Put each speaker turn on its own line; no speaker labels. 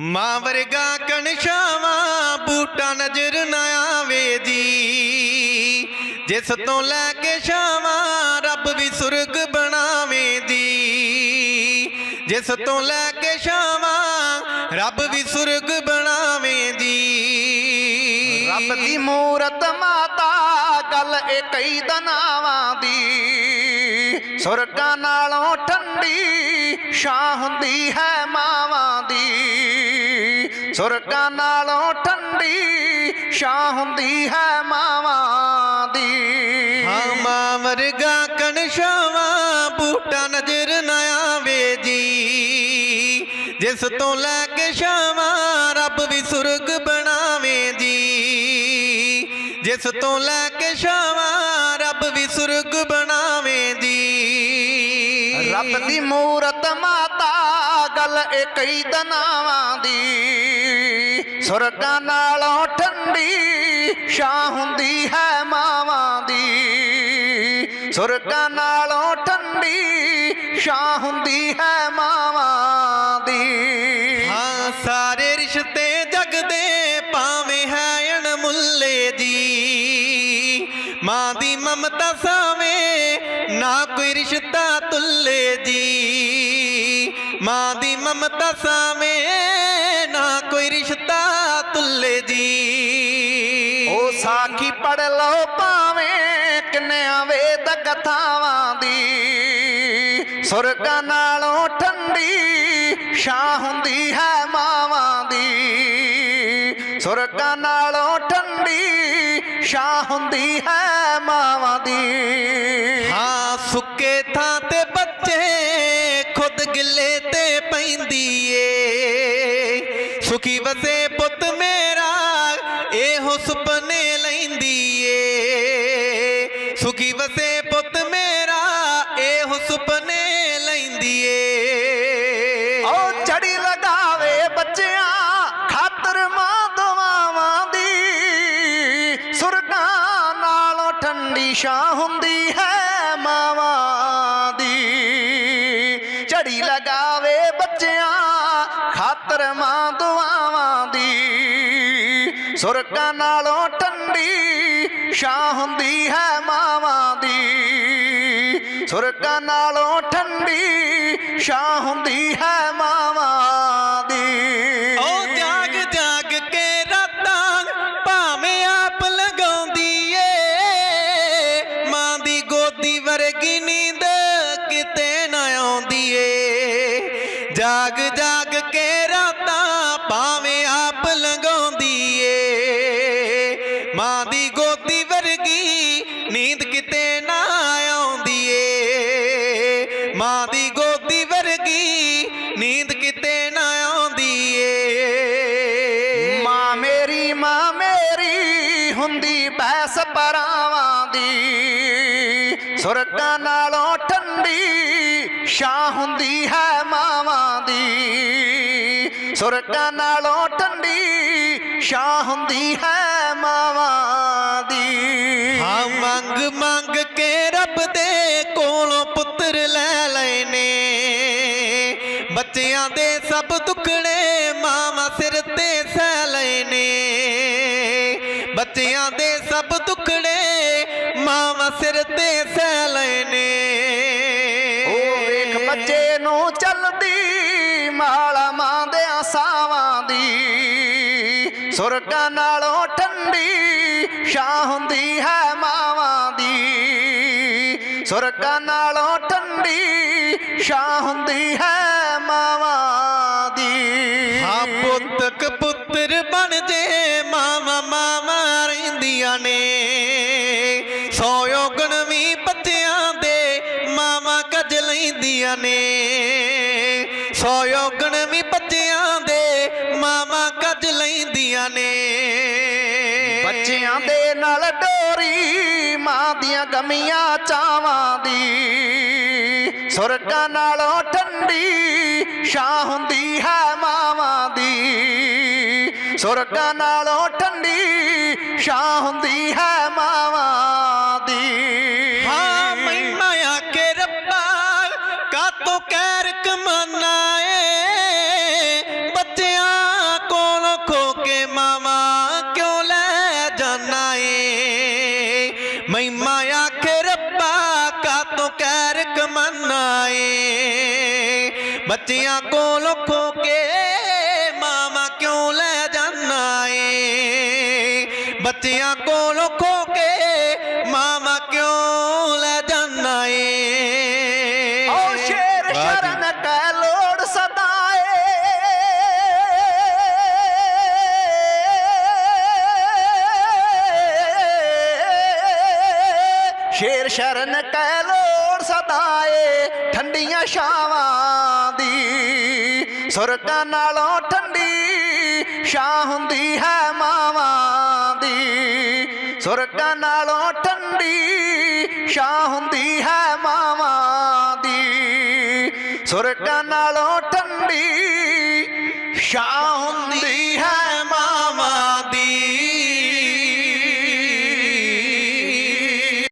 ਮਾਂ ਵਰਗਾ ਕਣਸ਼ਾਵਾਂ ਬੂਟਾ ਨਜ਼ਰ ਨਾ ਆਵੇ ਜੀ। ਜਿਸ ਤੋਂ ਲੈ ਕੇ ਛਾਵਾਂ ਰੱਬ ਵੀ ਸੁਰਗ ਬਣਾਵੇ ਦੀ ਜਿਸ ਤੋਂ ਲੈ ਕੇ ਛਾਵਾਂ ਰੱਬ ਵੀ ਸੁਰਗ ਬਣਾਵੇ ਜੀ।
ਰੱਬ ਦੀ ਮੂਰਤ ਮਾਤਾ ਗੱਲ ਇਹ ਕਈ ਦਨਾਵਾਂ ਦੀ। ਸੁਰਗਾਂ ਨਾਲੋਂ ਠੰਡੀ ਛਾਂ ਹੁੰਦੀ ਹੈ ਮਾਵਾਂ ਦੀ। ਸੁਰਗਾਂ ਨਾਲੋਂ ਠੰਡੀ ਛਾਂ ਹੁੰਦੀ ਹੈ ਮਾਵਾਂ ਦੀ।
ਹਾਂ ਮਾਂ ਵਰਗਾ ਕਣਸ਼ਾਵਾਂ ਬੂਟਾ ਨਜ਼ਰ ਨਾ ਆਵੇ ਜੀ। ਜਿਸ ਤੋਂ ਲੈ ਕੇ ਛਾਵਾਂ ਰੱਬ ਵੀ ਸੁਰਗ ਬਣਾਵੇ ਜੀ। ਜਿਸ ਤੋਂ ਲੈ ਕੇ ਛਾਵਾਂ ਰੱਬ ਵੀ ਸੁਰਗ ਬਣਾਵੇ ਜੀ।
ਰੱਬ ਦੀ ਮੂਰਤ ਮਾਤਾ ਇਹ ਕਈ ਦਨਾਵਾਂ ਦੀ, ਸੁਰਗਾਂ ਨਾਲੋਂ ਠੰਡੀ ਛਾਂ ਹੁੰਦੀ ਹੈ ਮਾਵਾਂ ਦੀ। ਸੁਰਗਾਂ ਨਾਲੋਂ ਠੰਡੀ ਛਾਂ ਹੁੰਦੀ ਹੈ ਮਾਵਾਂ ਦੀ।
ਹਾਂ, ਸਾਰੇ ਰਿਸ਼ਤੇ ਜਗਦੇ ਭਾਵੇਂ ਹੈ ਅਣਮੁੱਲੇ ਜੀ। ਮਾਂ ਦੀ ਮਮਤਾ ਸਾਵੇਂ ਨਾ ਕੋਈ ਰਿਸ਼ਤਾ ਤੁੱਲੇ ਜੀ। ਮਾਂ ਦੀ ਮਮਤਾ ਸਾਵੇਂ ਨਾ ਕੋਈ ਰਿਸ਼ਤਾ ਤੁੱਲੇ ਜੀ।
ਉਹ ਸਾਖੀ ਪੜ ਲਓ ਭਾਵੇਂ ਕਿੰਨਿਆਂ ਵੇਦ ਕਥਾਵਾਂ ਦੀ। ਸੁਰਗਾਂ ਨਾਲੋਂ ਠੰਡੀ ਛਾਂ ਹੁੰਦੀ ਹੈ ਮਾਵਾਂ ਦੀ। ਸੁਰਗਾਂ ਨਾਲੋਂ ਠੰਡੀ ਛਾਂ ਹੁੰਦੀ ਹੈ ਮਾਵਾਂ ਦੀ।
ਹਾਂ ਸੁੱਕੇ ਥਾਂ ਤੇ ਬੱਚੇ ਗਿੱਲੇ ਤੇ ਪੈਂਦੀ ਏ। ਸੁਖੀ ਵਸੇ ਪੁੱਤ ਮੇਰਾ, ਇਹੋ ਸੁਪਨੇ ਲੈਂਦੀ ਏ। ਸੁਖੀ ਵਸੇ ਪੁੱਤ ਮੇਰਾ, ਇਹੋ ਸੁਪਨੇ ਲੈਂਦੀ ਏ।
ਉਹ ਚੜੀ ਲਗਾਵੇ ਬੱਚਿਆਂ, ਖਾਤਰ ਮਾਂ ਦਵਾਵਾਂ ਦੀ। ਸੁਰਗਾਂ ਨਾਲੋਂ ਠੰਡੀ ਛਾਂ ਹੁੰਦੀ ਖਾਤਰ ਮਾਂ ਦੁਆਵਾਂ ਦੀ। ਸੁਰਗਾਂ ਨਾਲੋਂ ਠੰਡੀ ਛਾਂ ਹੁੰਦੀ ਹੈ ਮਾਵਾਂ ਦੀ। ਸੁਰਗਾਂ ਨਾਲੋਂ ਠੰਡੀ ਛਾਂ ਹੁੰਦੀ ਹੈ ਮਾਵਾਂ ਦੀ।
ਉਹ ਜਾਗ ਜਾਗ ਕੇ ਰਾਤਾਂ ਭਾਵੇਂ ਆਪ ਲਗਾਉਂਦੀ ਏ। ਮਾਂ ਦੀ ਗੋਦੀ ਵਰਗੀ ਨੀਂਦ ਕਿਤੇ ਨਾ ਆਉਂਦੀ ਏ। ਜਾਗ ਜਾਗ ਮਾਂ ਦੀ ਗੋਦੀ ਵਰਗੀ ਨੀਂਦ ਕਿਤੇ ਨਾ ਆਉਂਦੀ ਏ। ਮਾਂ ਦੀ ਗੋਦੀ ਵਰਗੀ ਨੀਂਦ ਕਿਤੇ ਨਾ ਆਉਂਦੀ ਏ।
ਮਾਂ ਮੇਰੀ ਮਾਂ ਮੇਰੀ ਹੁੰਦੀ ਬੈਸ ਪਰਾਵਾਂ ਦੀ। ਸੁਰਗਾਂ ਨਾਲੋਂ ਠੰਡੀ ਛਾਂ ਹੁੰਦੀ ਹੈ ਮਾਵਾਂ ਦੀ। ਸੁਰਟਾਂ ਨਾਲੋਂ ਠੰਡੀ ਸ਼ਾਹ ਹੁੰਦੀ ਹੈ ਮਾਵਾਂ ਦੀ।
ਹਾਂ, ਮੰਗ ਮੰਗ ਕੇ ਰੱਬ ਦੇ ਕੋਲੋਂ ਪੁੱਤਰ ਲੈ ਲਏ ਨੇ ਬੱਚਿਆਂ ਦੇ ਸਭ ਦੁੱਖੜੇ ਮਾਵਾਂ ਸਿਰ ਤੇ ਸਹਿ ਲਏ ਨੇ ਬੱਚਿਆਂ ਦੇ ਸਭ ਦੁੱਖੜੇ ਮਾਵਾਂ ਸਿਰ ਤੇ ਸਹਿ ਲਏ
ਸੁਰਗਾਂ ਨਾਲੋਂ ਠੰਡੀ ਛਾਂ ਹੁੰਦੀ ਹੈ ਮਾਵਾਂ ਦੀ। ਸੁਰਗਾਂ ਨਾਲੋਂ ਠੰਡੀ ਛਾਂ ਹੁੰਦੀ ਹੈ ਮਾਵਾਂ ਦੀ।
ਹਾਂ ਪੁੱਤਕ ਪੁੱਤਰ ਬਣ ਜੇ, ਮਾਵਾ ਮਾਵਾ ਰਹਿੰਦੀਆਂ ਨੇ। ਸੌ ਔਗਣ ਵੀ ਬੱਚਿਆਂ ਦੇ ਮਾਵਾ ਕੱਜ ਲੈਂਦੀਆਂ ਨੇ। ਸੌ
ਮਾਂ ਗਮੀਆਂ ਚਾਵਾਂ ਦੀ, ਸੁਰਗਾਂ ਨਾਲੋਂ ਠੰਡੀ ਛਾਂ ਹੁੰਦੀ ਹੈ ਮਾਵਾਂ ਦੀ, ਸੁਰਗਾਂ ਨਾਲੋਂ ਠੰਡੀ ਛਾਂ ਹੁੰਦੀ ਹੈ ਮਾਵਾਂ
ਕਹਿਰ ਬੱਚਿਆਂ ਕੋਲ ਖੋ ਕੇ
ਸ਼ੇਰ ਸ਼ਰਨ ਕਹਿ ਲੋੜ ਸਦਾਏ, ਠੰਡੀਆਂ ਛਾਵਾਂ ਦੀ। ਸੁਰਗਾਂ ਨਾਲੋਂ ਠੰਡੀ ਛਾਂ ਹੁੰਦੀ ਹੈ ਮਾਵਾਂ ਦੀ। ਸੁਰਗਾਂ ਨਾਲੋਂ ਠੰਡੀ ਛਾਂ ਹੁੰਦੀ ਹੈ ਮਾਵਾਂ ਦੀ। ਸੁਰਗਾਂ ਨਾਲੋਂ ਠੰਡੀ ਛਾਂ ਹੁੰਦੀ ਹੈ